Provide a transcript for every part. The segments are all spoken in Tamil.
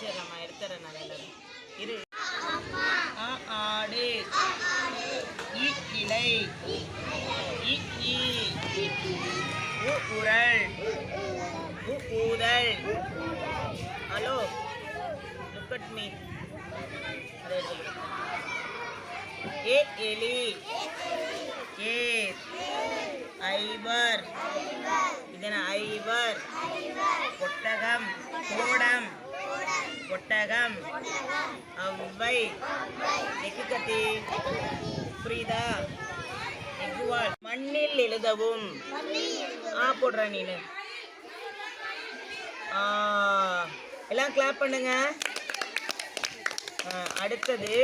சொல்லித்தரேன் நான் எல்லாரும் இரு. ஆடு இ இலை. இ உரல். உ ஊதல். ஹலோ. லுக் அட் மீ ஏ எலி. ஏ ஐவர் இதன ஐவர் ஒட்டகம் கோடம் ஒட்டகம் அவ்வை. எக்கு கத்தி புரியுதா? எக்குவாள். மண்ணில் எழுதவும். ஆ போடுற நீனு. எல்லாம் கிளாப் பண்ணுங்க. அடுத்தது.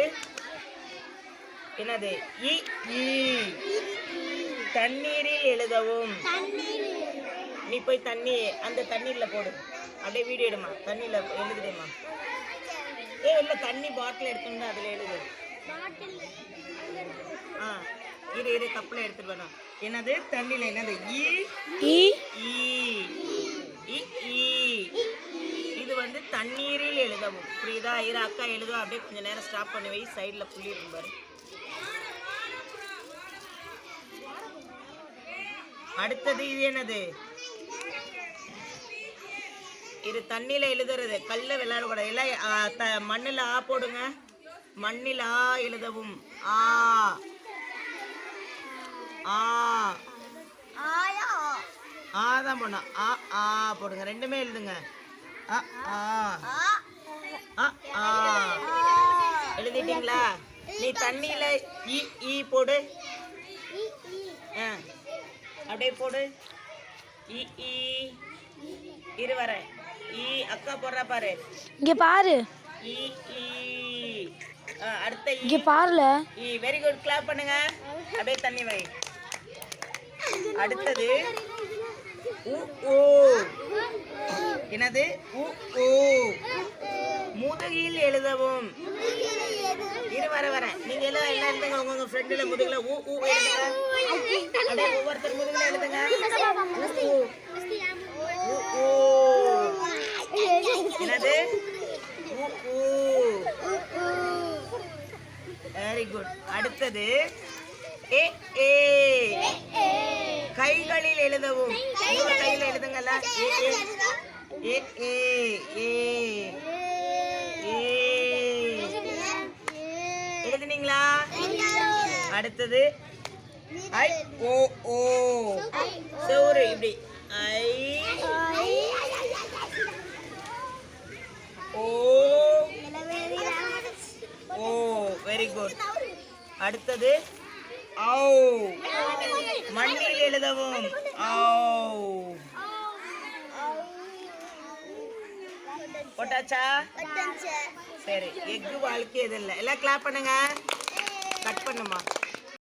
என்னது? இ தண்ணீரில் எழுதவும். நீ போய் தண்ணி அந்த தண்ணீர்ல போடு. அப்படியே வீடியோ எடுமா. தண்ணியில எழுதுடுமா. ஏ இல்லை தண்ணி பாட்டில் எடுத்துட்டு அதில் எழுது. ஆ இரு இரு கப்பில் எடுத்துட்டு வரணும். என்னது? தண்ணியில் என்னது? ஈ? இது வந்து தண்ணீரில் எழுதவும். புரியுதா? இரு அக்கா எழுதுவா. அப்படியே கொஞ்ச நேரம் ஸ்டாப் பண்ணி வை. சைடில் புள்ளி இருக்கும் பாரு. அடுத்தது இது என்னது? இது தண்ணியில் எழுதுறது கல்ல விளையாடக்கூடாது ஆ, த மண்ணில் ஆ போடுங்க. மண்ணில் ஆ எழுதவும். ஆ. ஆ. ஆ தான் போடணும். ஆ ஆ போடுங்க. ரெண்டுமே எழுதுங்க. ஆ ஆ. ஆ ஆ. எழுதிட்டீங்களா? நீ தண்ணியில ஈ ஈ போடு. ஆ. அப்படியே போடு. ஈ ஈ இரு வரேன் ஈ அக்கா போடுறா பாரு. இங்க பாரு. ஈ ஈ ஆ, அடுத்த இங்க பாருல. வெரி குட் கிளாப் பண்ணுங்க. அப்படியே தண்ணி வை. அடுத்தது ஓ. என்னது? ஓ. முதுகில் எழுதவும். இரு வர வர. நீங்க எல்லாம் என்ன எழுதுங்க? உங்க உங்க ஃப்ரெண்டுல முதுகுல ஊ ஊ எழுதுங்க. அப்படியே ஒவ்வொருத்தர் முதுகுல எழுதுங்க. ஊ, ஊ, ஊ, ஊ. என்னது ஊ, ஊ. வெரி குட் அடுத்தது ஏ ஏ. கைகளில் எழுதவும். இன்னொரு கையில் எழுதுங்கல்ல. ஏ ஏ. ஏ ஏ ஏ. ஏ. எழுதுனீங்களா? அடுத்தது ஐ ஓ ஓ. சோறு இப்படி. ஐ ஓ. ஓ வெரி குட் அடுத்தது ஔ. மண்ணில் எழுதவும் ஔ. போட்டாச்சா? சரி எக்கு வாழ்க்கை எது இல்லை. எல்லாம் கிளாப் பண்ணுங்க. கட் பண்ணுமா?